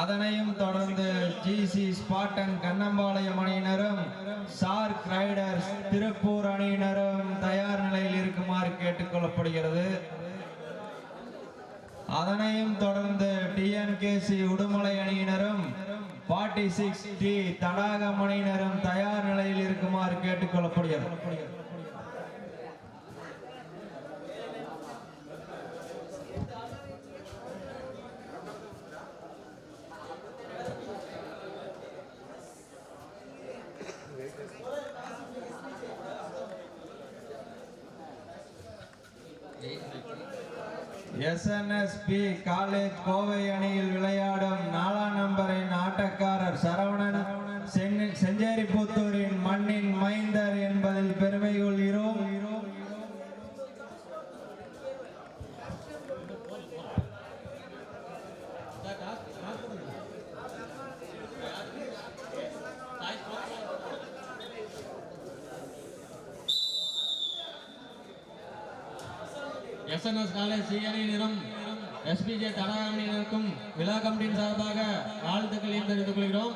அதனையும் தொடர்ந்து ஜிசி ஸ்பாட்டன் கண்ணம்பாளையம் அணியினரும் சார்க் ரைடர்ஸ் திருப்பூர் அணியினரும் தயார் நிலையில் இருக்குமாறு கேட்டுக்கொள்ளப்படுகிறது. அதனையும் தொடர்ந்து டிஎன்கேசி உடுமலை அணியினரும் ஃபார்ட்டி சிக்ஸ் டி தடாகம் அணியினரும் தயார் நிலையில் இருக்குமாறு கேட்டுக்கொள்ளப்படுகிறது. பி காலேஜ் கோவை அணியில் விளையாடும் நாலாம் நம்பரின் ஆட்டக்காரர் சரவணன் செஞ்சேரிபுத்தூரின் மண்ணின் மைந்தர் என்பதில் பெருமை கொள்கிறோம். எஸ்என்எஸ் காலேஜ் சிஎன்ஐ நிறம் எஸ்பிஜே தடா அணியினருக்கும் விழா கமிட்டியின் சார்பாக வாழ்த்துக்களையும் தெரிவித்துக் கொள்கிறோம்.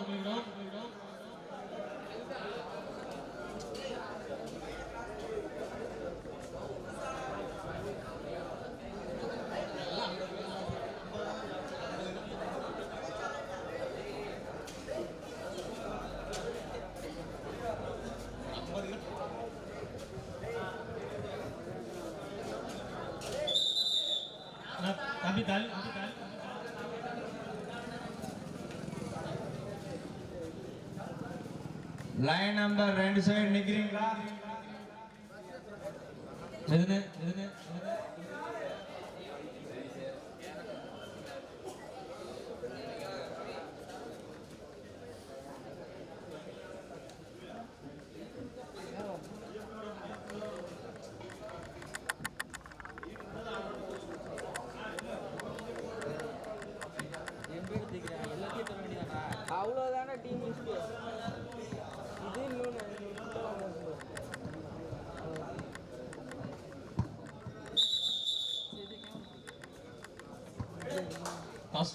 લાઈન નંબર રેન્ડ સાઈડ નીકળી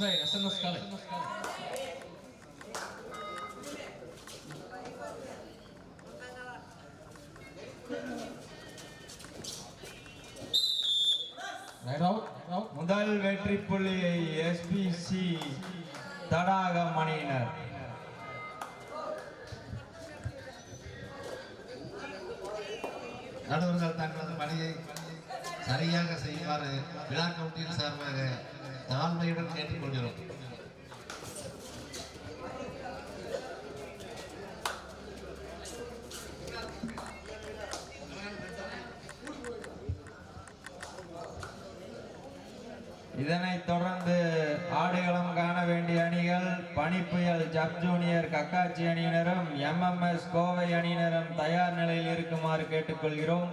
first raid SNS college raid out முதல் வெற்றி புள்ளியை எஸ்பிசி தடாகம் அணியினர் நடுவர்கள் தங்களது பணியை சரியாக செய்யுமாறு விழா கவுண்டியின் சார்பாக தாழ்மையுடன் கேட்டுக்கொள்கிறோம் இதனைத் தொடர்ந்து ஆடுகளம் காண வேண்டிய அணிகள் பனிப்புயல் ஜப் ஜூனியர் கக்காச்சி அணியினரும் எம்எம்எஸ் கோவை அணியினரும் தயார் நிலையில் இருக்குமாறு கேட்டுக்கொள்கிறோம்.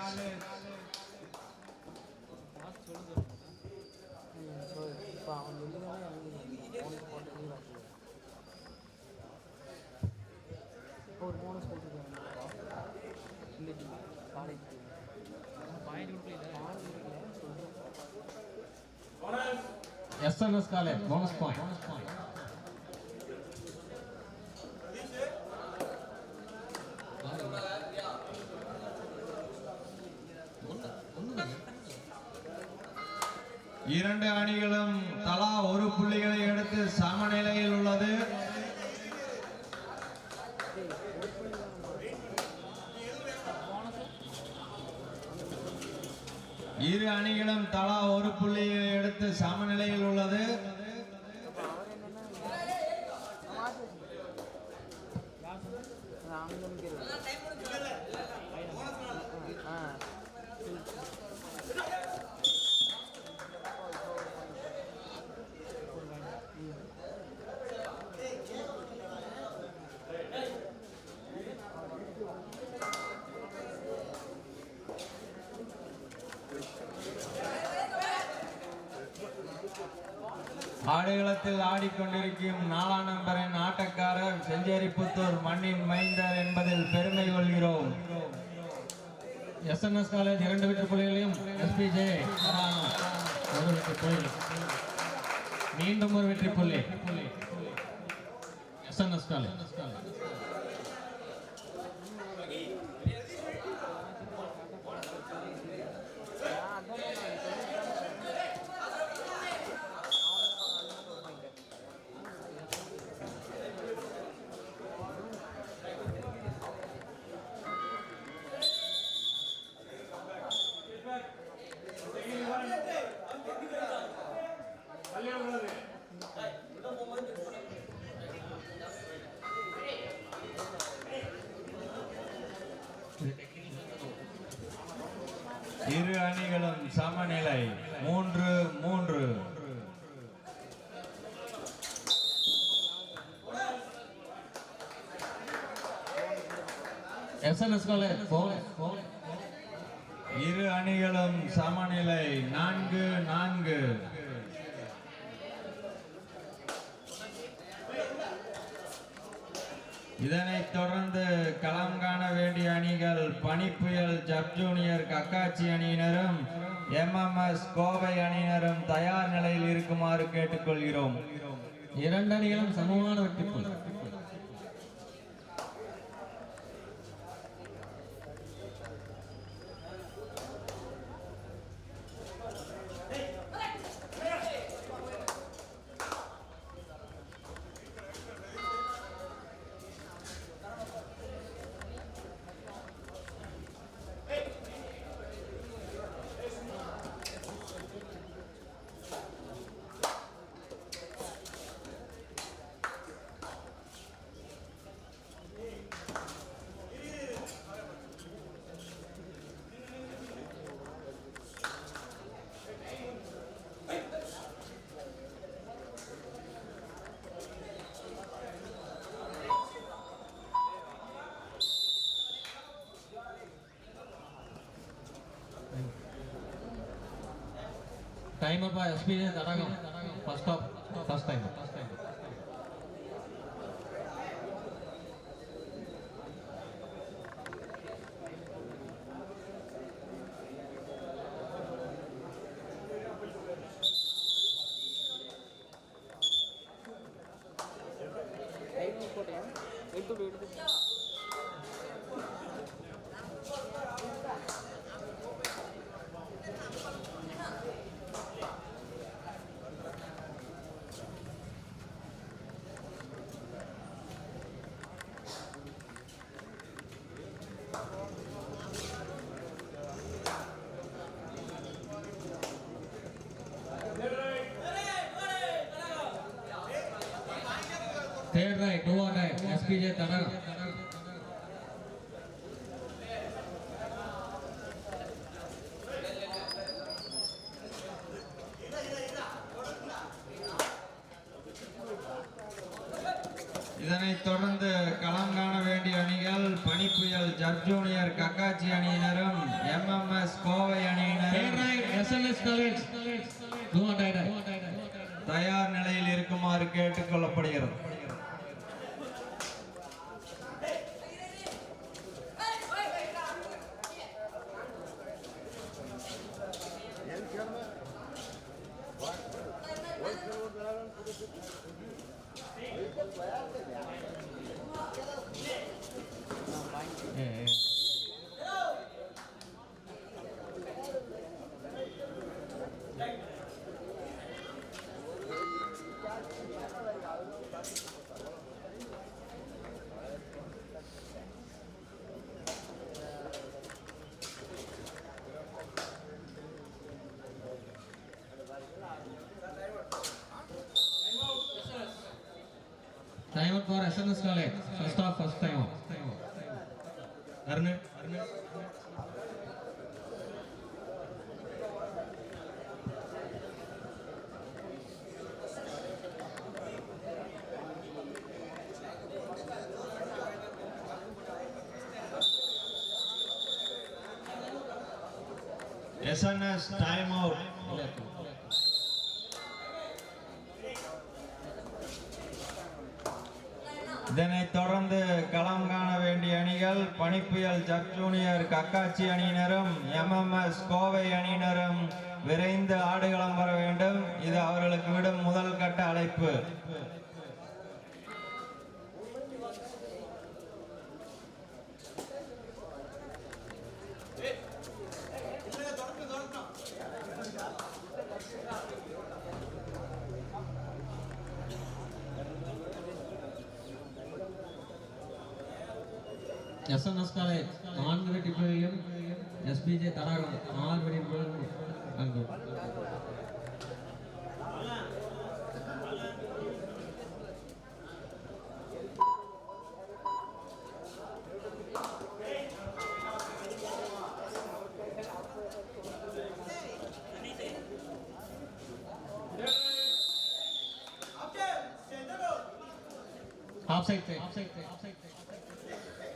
ஆச்சு. இப்போ ஒரு போனஸ் போட்டுருக்காங்க இந்த டீம் காலேஜ் பாயிண்ட் கொடுக்கல சொல்கிறேன் எஸ்என்எஸ் காலேஜ் போனஸ் பாயிண்ட் இரண்டு அணிகளும் தலா ஒரு புள்ளிகளை எடுத்து சமநிலையில் உள்ளது. இரு அணிகளும் தலா ஒரு புள்ளியை எடுத்து சமநிலையில் உள்ளது. ஆடுகளத்தில் ஆடிக்கொண்டிருக்கும் நாலாம் நம்பரின் ஆட்டக்காரர் செஞ்சேரிப்புத்தூர் மண்ணின் மைந்தர் என்பதில் பெருமை கொள்கிறோம். எஸ்என்எஸ் காலேஜ் இரண்டு வெற்றி புள்ளிகளையும் எஸ்பிஜே ஒரு வெற்றி புள்ளி மீண்டும் ஒரு வெற்றி புள்ளி. எஸ்என்எஸ் காலேஜ் இரு சமநிலை மூன்று மூன்று. எஸ்என்எஸ் காலேஜ் இரு அணிகளும் சமநிலை. நான்கு நான்கு. இதனைத் தொடர்ந்து களம் காண வேண்டிய அணிகள் பனிப்புயல் ஜப் ஜூனியர் கக்காட்சி அணியினரும் எம்எம்எஸ் கோவை அணியினரும் தயார் நிலையில் இருக்குமாறு கேட்டுக்கொள்கிறோம். இரண்டு அணிகளும் சமமான வெற்றி புள்ளி டைம் அப்பா SPJ Thadagam first stop first time time போட்டேன் எடுத்து எடுத்து raid two or raid SPJ Thadagam இதனைத் தொடர்ந்து களம் காண வேண்டிய அணிகள் பனிப்புயல் ஜப் ஜூனியர் கக்காச்சி அணியினரும் எம்எம்எஸ் கோவை அணியினரும். காலேஜ் தயார் நிலையில் இருக்குமாறு கேட்டுக்கொள்ளப்படுகிறது. Time out for SNS college first half first time अरने SNS time out தொடர்ந்து களம் காண வேண்டிய அணிகள் பனிப்புயல் ஜப் ஜூனியர் கக்காச்சி அணியினரும் எம்எம்எஸ் கோவை அணியினரும் விரைந்து ஆடுகளம் வர வேண்டும். இது அவர்களுக்கு விடும் முதல் கட்ட அழைப்பு. எஸ்என்எஸ் காலேஜ் நான்கு வெற்றி புள்ளியும் எஸ்பிஜே தடாகம் ஆறு வெற்றி புள்ளியும் அங்கு off side off side off side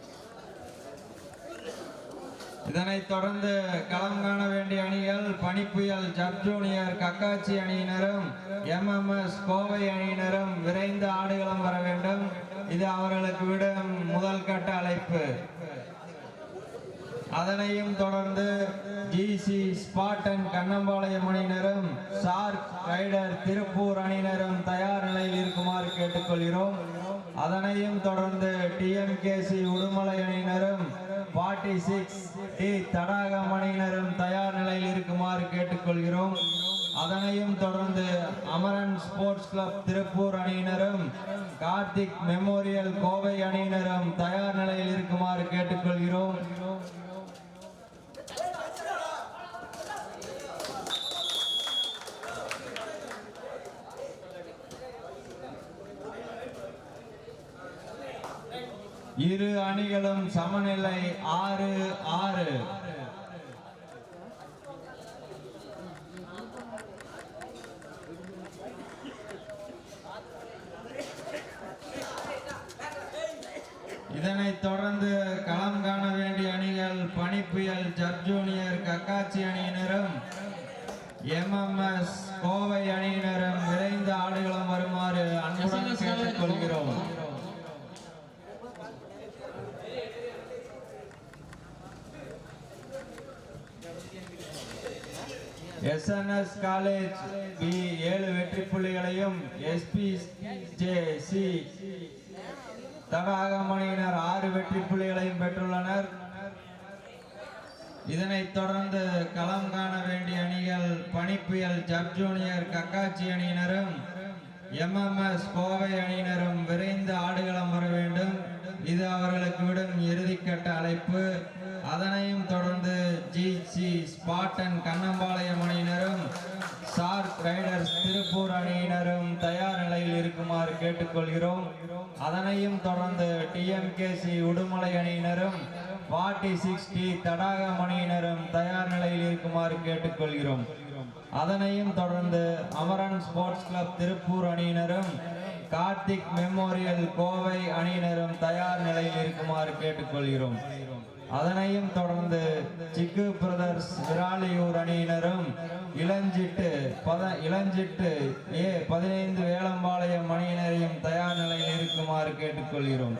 இதனைத் தொடர்ந்து களம் காண வேண்டிய அணிகள் பனிப்புயல் ஜப் ஜூனியர் கக்காச்சி அணியினரும் எம்எம்எஸ் கோவை அணியினரும் விரைந்து ஆடுகளம் வர வேண்டும். இது அவர்களுக்கு விடும் முதல் கட்ட அழைப்பு. அதனையும் தொடர்ந்து ஜிசி ஸ்பாட்டன் கண்ணம்பாளையம் அணியினரும் சார்க் ரைடர் திருப்பூர் அணியினரும் தயார் நிலையில் இருக்குமாறு கேட்டுக்கொள்கிறோம். அதனையும் தொடர்ந்து டிஎம்கேசி உடுமலை அணியினரும் ஃபார்ட்டி சிக்ஸ் டி தடாக மணியினரும் தயார் நிலையில் இருக்குமாறு கேட்டுக்கொள்கிறோம். அதனையும் தொடர்ந்து அமரன் ஸ்போர்ட்ஸ் கிளப் திருப்பூர் அணியினரும் கார்த்திக் மெமோரியல் கோவை அணியினரும் தயார் நிலையில் இருக்குமாறு கேட்டுக்கொள்கிறோம். இரு அணிகளும் சமநிலை ஆறு ஆறு. இதனைத் தொடர்ந்து களம் காண வேண்டிய அணிகள் பனிப்புயல் ஜப் ஜூனியர் கக்காச்சி அணியினரும் எம்எம்எஸ் கோவை அணியினரும் விரைந்து ஆடுகளம் வருமாறு அன்புடன் கேட்டுக்கொள்கிறோம். எஸ்என்எஸ் காலேஜ் பி ஏழு வெற்றி புள்ளிகளையும் எஸ்பி ஜே சி தடாகமணியினர் ஆறு வெற்றி புள்ளிகளையும் பெற்றுள்ளனர். இதனைத் தொடர்ந்து களம் காண வேண்டிய அணிகள் பனிப்புயல் ஜப் ஜூனியர் கக்காச்சி அணியினரும் எம்எம்எஸ் கோவை அணியினரும் விரைந்து ஆடுகளம் வர வேண்டும். இது அவர்களுக்கு விடும் இறுதிக்கட்ட அழைப்பு. அதனையும் தொடர்ந்து ஜி சி ஸ்பாட்டன் கண்ணம்பாளையம் அணியினரும் சார்க் ரைடர்ஸ் திருப்பூர் அணியினரும் தயார் நிலையில் இருக்குமாறு கேட்டுக்கொள்கிறோம். அதனையும் தொடர்ந்து டிஎம்கேசி உடுமலை அணியினரும் ஃபார்ட்டி சிக்ஸ்டி தடாகம் அணியினரும் தயார் நிலையில் இருக்குமாறு கேட்டுக்கொள்கிறோம். அதனையும் தொடர்ந்து அமரன் ஸ்போர்ட்ஸ் கிளப் திருப்பூர் அணியினரும் கார்த்திக் மெமோரியல் கோவை அணியினரும் தயார் நிலையில் இருக்குமாறு கேட்டுக்கொள்கிறோம். அதனையும் தொடர்ந்து சிக்கு பிரதர்ஸ் விராலியூர் அணியினரும் இளஞ்சிட்டு பத இளஞ்சிட்டு ஏ பதினைந்து வேளம்பாளையம் அணியினரையும் தயார் நிலையில் இருக்குமாறு கேட்டுக்கொள்கிறோம்.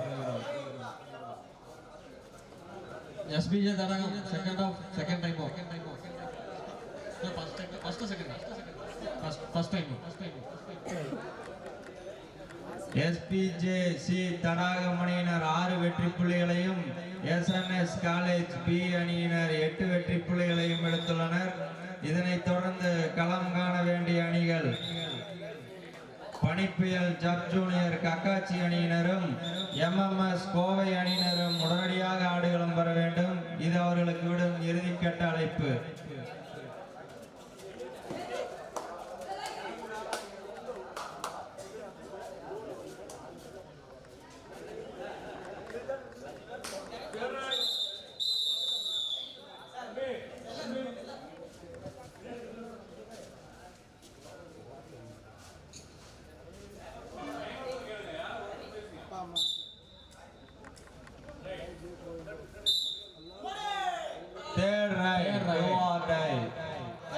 SPJ Thadagam second half second time out first time first second first first time first time SPJ C Thadagam அணியினர் ஆறு வெற்றி புள்ளிகளையும் எஸ்என்எஸ் காலேஜ் பி அணியினர் எட்டு வெற்றி புள்ளிகளையும் எடுத்துள்ளனர். இதனைத் தொடர்ந்து களம் காண வேண்டிய அணிகள் பனிப்புயல் ஜப் ஜூனியர் கக்காச்சி அணியினரும் எம்எம்எஸ் கோவை அணியினரும் உடனடியாக ஆடுகளம் வர வேண்டும். இது அவர்களுக்கு விடும் இறுதிக்கட்ட அழைப்பு.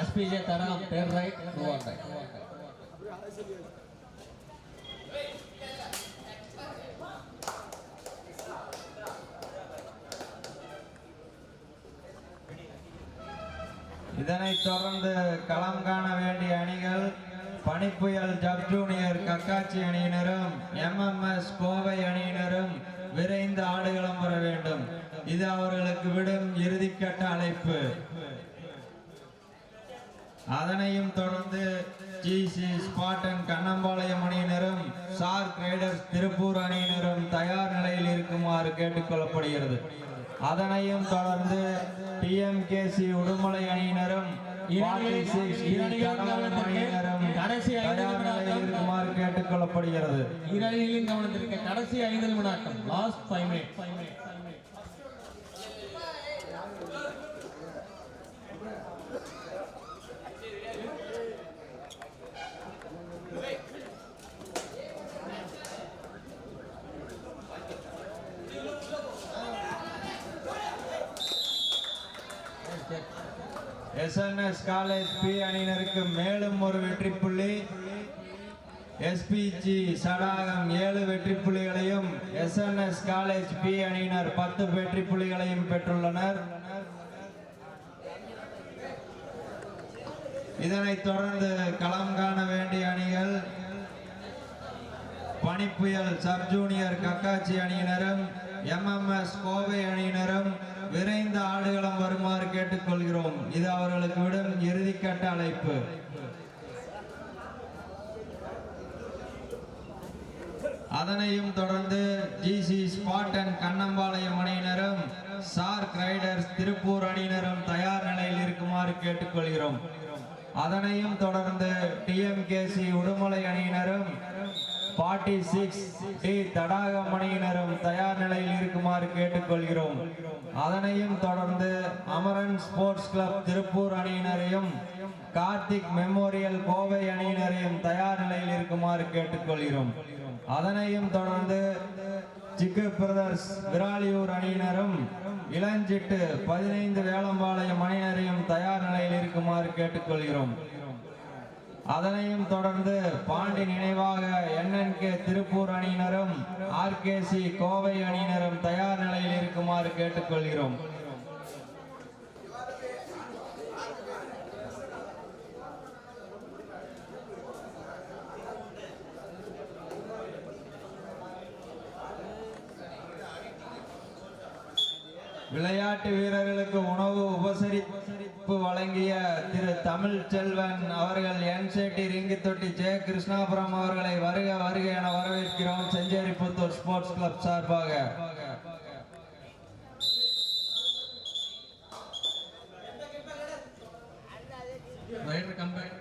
SPJ Thadagam third raid two இதனைத் தொடர்ந்து களம் காண வேண்டிய அணிகள் பனிப்புயல் ஜப் ஜூனியர் கக்காச்சி அணியினரும் எம்எம்எஸ் கோவை அணியினரும் விரைந்து ஆடுகளம் வர வேண்டும். இது அவர்களுக்கு விடும் இறுதிக்கட்ட அழைப்பு. அதனையும் தொடர்ந்து ஜிசி ஸ்பாட்டன் கண்ணம்பாளையம் அணியினரும் சார்க் ரைடர்ஸ் திருப்பூர் அணியினரும் தயார் நிலையில் இருக்குமாறு கேட்டுக்கொள்ளப்படுகிறது. அதனையும் தொடர்ந்து டிஎம்கேசி உடுமலை அணியினரும் 46 கடலூர் அணியினரும் தயார் நிலையில் இருக்குமாறு கேட்டுக்கொள்ளப்படுகிறது. இரணிகளின் கவனத்திற்கு கடைசி ஐந்து நிமிடம் last five minute SNS college B அணியினருக்கு மேலும் ஒரு வெற்றி புள்ளி எஸ்பிஜி சடாகம் ஏழு வெற்றி புள்ளிகளையும் எஸ்என்எஸ் காலேஜ் பி அணியினர் பத்து வெற்றி புள்ளிகளையும் பெற்றுள்ளனர். இதனைத் தொடர்ந்து களம் காண வேண்டிய அணிகள் பனிப்புயல் சப் ஜூனியர் கக்காச்சி அணியினரும் எம்எம்எஸ் கோவை அணியினரும் விரைந்து ஆடுகளம் வருமாறு கேட்டுக்கொள்கிறோம். இது அவர்களுக்கு விடும் இறுதிக்கட்ட அழைப்பு. அதனையும் தொடர்ந்து ஜிசி ஸ்பாட்டன் கண்ணம்பாளையம் அணியினரும் சார்க் ரைடர்ஸ் திருப்பூர் அணியினரும் தயார் நிலையில் இருக்குமாறு கேட்டுக்கொள்கிறோம். அதனையும் தொடர்ந்து டிஎம்கேசி உடுமலை அணியினரும் பார்ட்டி சிக்ஸ் டி தடாக மணியினரும் தயார் நிலையில் இருக்குமாறு கேட்டுக்கொள்கிறோம். அதனையும் தொடர்ந்து அமரன் ஸ்போர்ட்ஸ் கிளப் திருப்பூர் அணியினரையும் கார்த்திக் மெமோரியல் கோவை அணியினரையும் தயார் நிலையில் இருக்குமாறு கேட்டுக்கொள்கிறோம். அதனையும் தொடர்ந்து சிக்கு பிரதர்ஸ் விராலியூர் அணியினரும் இளஞ்சிட்டு பதினைந்து வேளம்பாளையம் அணியினரையும் தயார் நிலையில் இருக்குமாறு கேட்டுக்கொள்கிறோம். அதனையும் தொடர்ந்து பாண்டி நினைவாக என்என்கே திருப்பூர் அணியினரும் ஆர்கேசி கோவை அணியினரும் தயார் நிலையில் இருக்குமாறு கேட்டுக்கொள்கிறோம். விளையாட்டு வீரர்களுக்கு உணவு தொகுப்பு வழங்கிய திரு தமிழ் செல்வன் அவர்கள் என் செட்டி ரிங்கி தொட்டி ஜெய கிருஷ்ணாபுரம் அவர்களை வருக வருக என வரவேற்கிறோம் செஞ்சேரிப்புத்தூர் ஸ்போர்ட்ஸ் கிளப் சார்பாக. ரைடர் கம்பேக்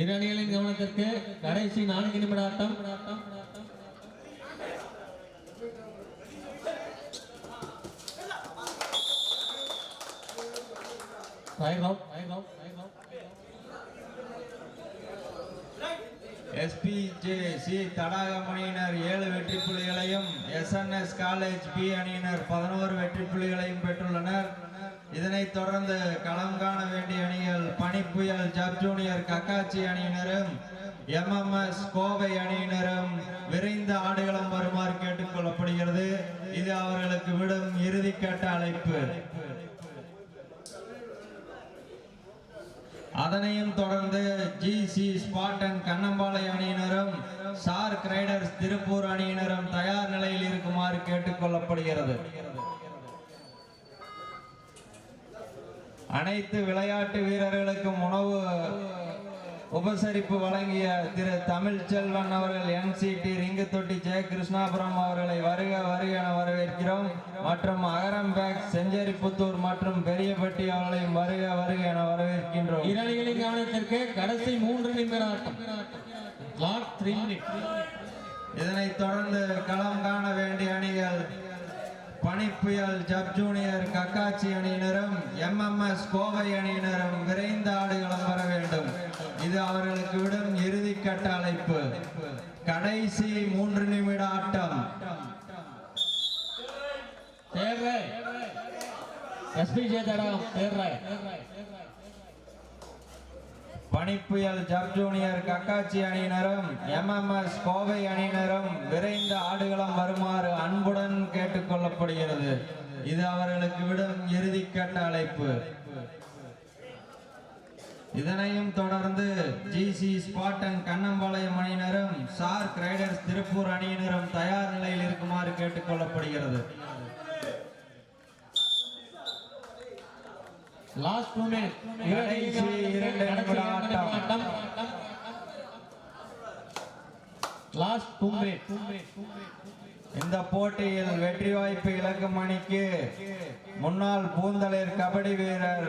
இரு அணிகளின் கவனத்திற்கு கடைசி நான்கு நிமிட ஆட்டம் Right எஸ்பிஜே சி தடாகம் அணியினர் ஏழு வெற்றி புள்ளிகளையும் எஸ்என்எஸ் காலேஜ் பி அணியினர் பதினோரு வெற்றி புள்ளிகளையும் பெற்றுள்ளனர். இதனைத் தொடர்ந்து களம் காண வேண்டிய அணிகள் பனிப்புயல் ஜப் ஜூனியர் கக்காச்சி அணியினரும் எம்எம்எஸ் கோவை அணியினரும் விரைந்த ஆடுகளம் வருமாறு கேட்டுக்கொள்ளப்படுகிறது இது அவர்களுக்கு விடும் இறுதிக்கட்ட அழைப்பு. அதனையும் தொடர்ந்து ஜி சி ஸ்பாட்டன் கண்ணம்பாளை அணியினரும் சார்க் ரைடர்ஸ் திருப்பூர் அணியினரும் தயார் நிலையில் இருக்குமாறு கேட்டுக்கொள்ளப்படுகிறது அனைத்து விளையாட்டு வீரர்களுக்கும் உணவு உபசரிப்பு வழங்கிய திரு தமிழ்ச்செல்வன் அவர்கள் என்சிடி ரிங்கு தொட்டி ஜெய கிருஷ்ணாபுரம் அவர்களை வருக வருக என வரவேற்கிறோம். மற்றும் அகரம் பேக் மற்றும் பெரியபட்டி அவர்களையும் வருக வருக என வரவேற்கின்றோம். இரணிகளின் கவனத்திற்கு கடைசி மூன்று நிமிட ஆட்டம் இதனைத் தொடர்ந்து களம் காண வேண்டிய அணிகள் பனிப்புயல் ஜப் ஜூனியர் கக்காச்சி அணியினரும் எம்எம்எஸ் கோவை அணியினரும் விரைந்த ஆடுகளம் வர வேண்டும். இது அவர்களுக்கு விடும் இறுதிக்கட்ட அழைப்பு. கடைசி மூன்று நிமிட ஆட்டம். தேர் எஸ்பி எஸ்பிஜே தடகம் பனிப்புயல் ஜப் ஜூனியர் கக்காச்சி அணியினரும் எம்எம்எஸ் கோவை அணியினரும் விரைந்த ஆடுகளம் வருமாறு அன்புடன் கேட்டுக்கொள்ளப்படுகிறது. இது அவர்களுக்கு விடும் இறுதிக்கட்ட அழைப்பு. இதனையும் தொடர்ந்து ஜிசி ஸ்பாட்டன் கண்ணம்பாளையம் அணியினரும் சார்க் ரைடர்ஸ் திருப்பூர் அணியினரும் தயார் நிலையில் இருக்குமாறு கேட்டுக்கொள்ளப்படுகிறது. லாஸ்ட் டூ மினிட் கடைசி இரண்டு நிமிட ஆட்டம். லாஸ்ட் டூ மினிட் இந்த போட்டியில் வெற்றி வாய்ப்பு இலக்கும் அணிக்கு முன்னாள் பூந்தளிர் கபடி வீரர்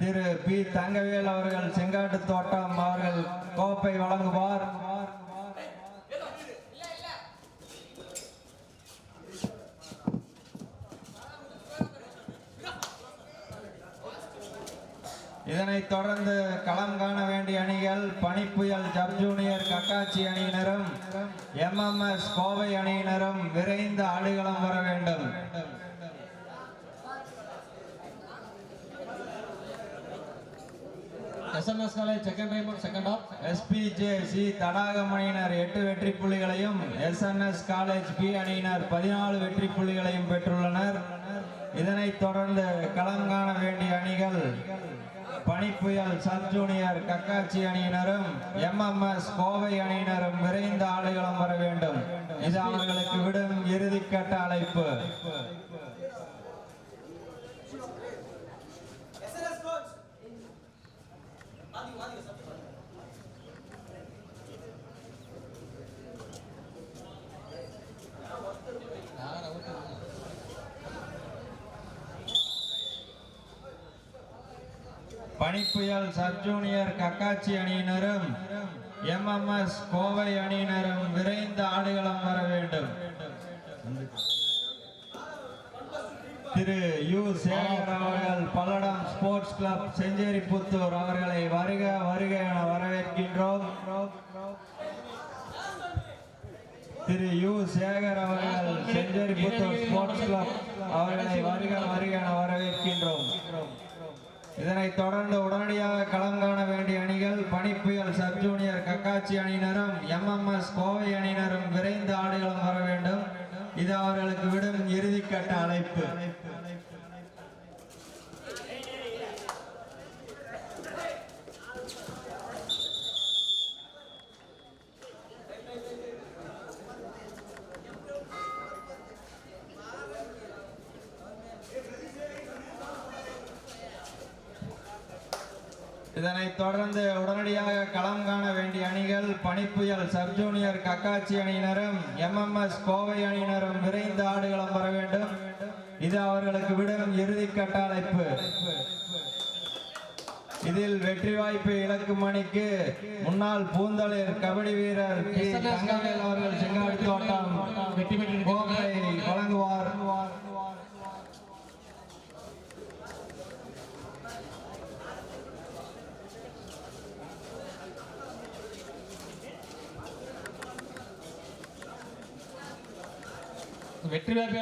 திரு பி தங்கவேல் அவர்கள் செங்காட்டு தோட்டம் அவர்கள் கோப்பை வழங்குவார். இதனைத் தொடர்ந்து களம் காண வேண்டிய அணிகள் பனிப்புயல் ஜப் ஜூனியர் கக்காச்சி அணியினரும் எம்எம்எஸ் கோவை அணியினரும் விரைந்து ஆடுகளம் வர வேண்டும். SMS college second time second half SPJ C Thadagam அணியினர் எட்டு வெற்றி புள்ளிகளையும் எஸ்என்எஸ் காலேஜ் பி அணியினர் பதினாலு வெற்றி புள்ளிகளையும் பெற்றுள்ளனர். இதனைத் தொடர்ந்து களம் காண வேண்டிய அணிகள் பனிப்புயல் சப் ஜூனியர் கக்காச்சி அணியினரும் எம்எம்எஸ் கோவை அணியினரும் விரைந்த ஆடுகளம் வர வேண்டும். இது அவர்களுக்கு விடும் இறுதிக்கட்ட அழைப்பு. பனிப்புயல் சப் ஜூனியர் கக்காச்சி அணியினரும் எம்எம்எஸ் கோவை அணியினரும் விரைந்து ஆடுகளம் வர வேண்டும். திரு யு. சேகர் அவர்கள் பல்லடம் ஸ்போர்ட்ஸ் கிளப் செஞ்சேரிபுத்தூர் அவர்களை வருக வருக என வரவேற்கின்றோம். திரு யு. சேகர் அவர்கள் செஞ்சேரிப்புத்தூர் ஸ்போர்ட்ஸ் கிளப் அவர்களை வருக வருக என வரவேற்கின்றோம். இதனைத் தொடர்ந்து உடனடியாக களம் காண வேண்டிய அணிகள் பனிப்புயல் சப் ஜூனியர் கக்காச்சி அணியினரும் எம்எம்எஸ் கோவை அணியினரும் விரைந்து ஆடுகளம் வர வேண்டும். இது அவர்களுக்கு விடும் இறுதிக்கட்ட அழைப்பு. இதனைத் தொடர்ந்து உடனடியாக களம் காண வேண்டிய அணிகள் பனிப்புயல் சப் ஜூனியர் கக்காச்சி அணியினரும் எம்எம்எஸ் கோவை அணியினரும் விரைந்து ஆடுகளம் வர வேண்டும். இது அவர்களுக்கு விடும் இறுதிக்கட்ட அழைப்பு இதில் வெற்றி வாய்ப்பு இழக்கும் அணிக்கு முன்னாள் பூந்தளிர் கபடி வீரர் அவர்கள் செங்காடு தோட்டம் வெற்றி கோப்பை வழங்குவார். வெற்றி வாய்ப்பு